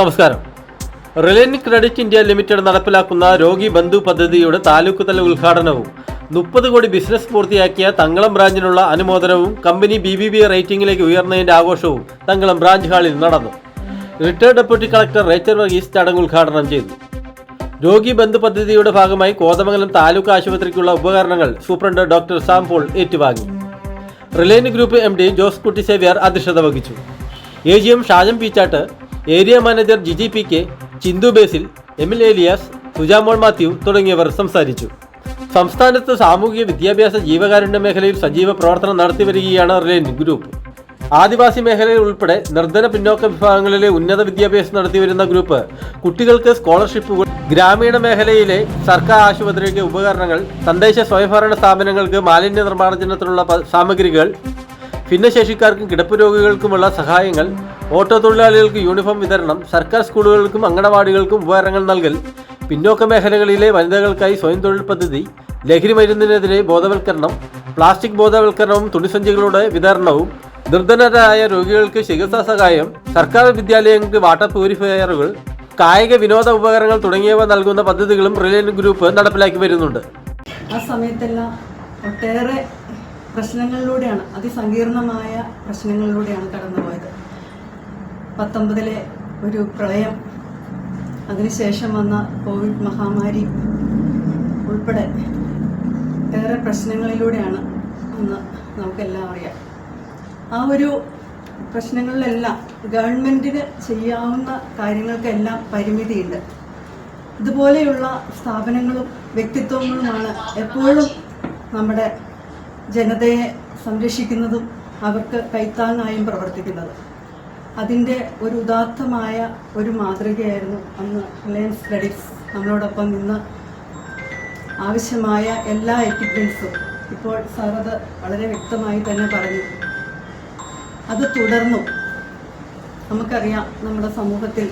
നമസ്കാരം. റിലയൻ credit India limited നടപ്പിലാക്കുന്ന രോഗി ബന്ധു പദ്ധതിയുടെ താലൂക്ക് തല ഉദ്ഘാടനവും മുപ്പത് കോടി ബിസിനസ് പൂർത്തിയാക്കിയ തങ്കളം ബ്രാഞ്ചിനുള്ള അനുമോദനവും കമ്പനി ബി ബി ബി റേറ്റിംഗിലേക്ക് ഉയർന്നതിന്റെ ആഘോഷവും തങ്കളം ബ്രാഞ്ച് ഹാളിൽ നടന്നു. Retired deputy collector Rachel Varghese ചടങ്ങ് ഉദ്ഘാടനം ചെയ്തു. രോഗി ബന്ധു പദ്ധതിയുടെ ഭാഗമായി കോതമംഗലം താലൂക്ക് ആശുപത്രിക്കുള്ള ഉപകരണങ്ങൾ സൂപ്രണ്ട് ഡോക്ടർ സാംപോൾ ഏറ്റുവാങ്ങി. Reliance group M D Jose Kutty Xavier അധ്യക്ഷത വഹിച്ചു. A G M Shajam Peechatt area manager Jiji P K Chinthu Basil Emil Elias Sujamol Mathew തുടങ്ങിയവർ സംസാരിച്ചു. സംസ്ഥാനത്ത് സാമൂഹിക വിദ്യാഭ്യാസ ജീവകാരുണ്യ മേഖലയിൽ സജീവ പ്രവർത്തനം നടത്തിവരികയാണ് വരികയാണ് റിലയൻ ഗ്രൂപ്പ്. ആദിവാസി മേഖലയിൽ ഉൾപ്പെടെ നിർധന പിന്നോക്ക വിഭാഗങ്ങളിലെ ഉന്നത വിദ്യാഭ്യാസം നടത്തിവരുന്ന ഗ്രൂപ്പ് കുട്ടികൾക്ക് സ്കോളർഷിപ്പുകൾ ഗ്രാമീണ മേഖലയിലെ സർക്കാർ ആശുപത്രിക്ക് ഉപകരണങ്ങൾ തദ്ദേശ സ്വയംഭരണ സ്ഥാപനങ്ങൾക്ക് മാലിന്യ നിർമ്മാർജനത്തിനുള്ള സാമഗ്രികൾ ഭിന്നശേഷിക്കാർക്കും കിടപ്പ് രോഗികൾക്കുമുള്ള സഹായങ്ങൾ ഓട്ടോ തൊഴിലാളികൾക്ക് യൂണിഫോം വിതരണം സർക്കാർ സ്കൂളുകൾക്കും അങ്കണവാടികൾക്കും ഉപകരണങ്ങൾ നൽകൽ പിന്നോക്ക മേഖലകളിലെ വനിതകൾക്കായി സ്വയം തൊഴിൽ പദ്ധതി ലഹരി മരുന്നിനെതിരെ ബോധവൽക്കരണം പ്ലാസ്റ്റിക് ബോധവൽക്കരണവും തുണിസഞ്ചികളുടെ വിതരണവും നിർധനരായ രോഗികൾക്ക് ചികിത്സാ സഹായം സർക്കാർ വിദ്യാലയങ്ങൾക്ക് വാട്ടർ പ്യൂരിഫയറുകൾ കായിക വിനോദ ഉപകരണങ്ങൾ തുടങ്ങിയവ നൽകുന്ന പദ്ധതികളും റിലയൻസ് ഗ്രൂപ്പ് നടപ്പിലാക്കി വരുന്നുണ്ട്. ആ സമയത്തെല്ലാം ഒട്ടേറെ പ്രശ്നങ്ങളിലൂടെയാണ് അതിസങ്കീർണമായ പ്രശ്നങ്ങളിലൂടെയാണ് കടന്നുപോയത്. പത്തൊമ്പതിലെ ഒരു പ്രളയം. അതിനുശേഷം വന്ന കോവിഡ് മഹാമാരി ഉൾപ്പെടെ ഏറെ പ്രശ്നങ്ങളിലൂടെയാണ് എന്ന് നമുക്കെല്ലാം അറിയാം. ആ ഒരു പ്രശ്നങ്ങളിലെല്ലാം ഗവൺമെന്റിന് ചെയ്യാവുന്ന കാര്യങ്ങൾക്കെല്ലാം പരിമിതിയുണ്ട്. ഇതുപോലെയുള്ള സ്ഥാപനങ്ങളും വ്യക്തിത്വങ്ങളുമാണ് എപ്പോഴും നമ്മുടെ ജനതയെ സംരക്ഷിക്കുന്നതും അവർക്ക് കൈത്താങ്ങായും പ്രവർത്തിക്കുന്നത്. അതിന്റെ ഒരു ഉദാത്തമായ ഒരു മാതൃകയായിരുന്നു അന്ന് റിലയൻസ് ക്രെഡിറ്റ്സ്. നമ്മളോടൊപ്പം നിന്ന് ആവശ്യമായ എല്ലാ എക്യുപ്മെൻസും ഇപ്പോൾ സാറത് വളരെ വ്യക്തമായി തന്നെ പറഞ്ഞു. അത് തുടർന്നു നമുക്കറിയാം നമ്മുടെ സമൂഹത്തിൽ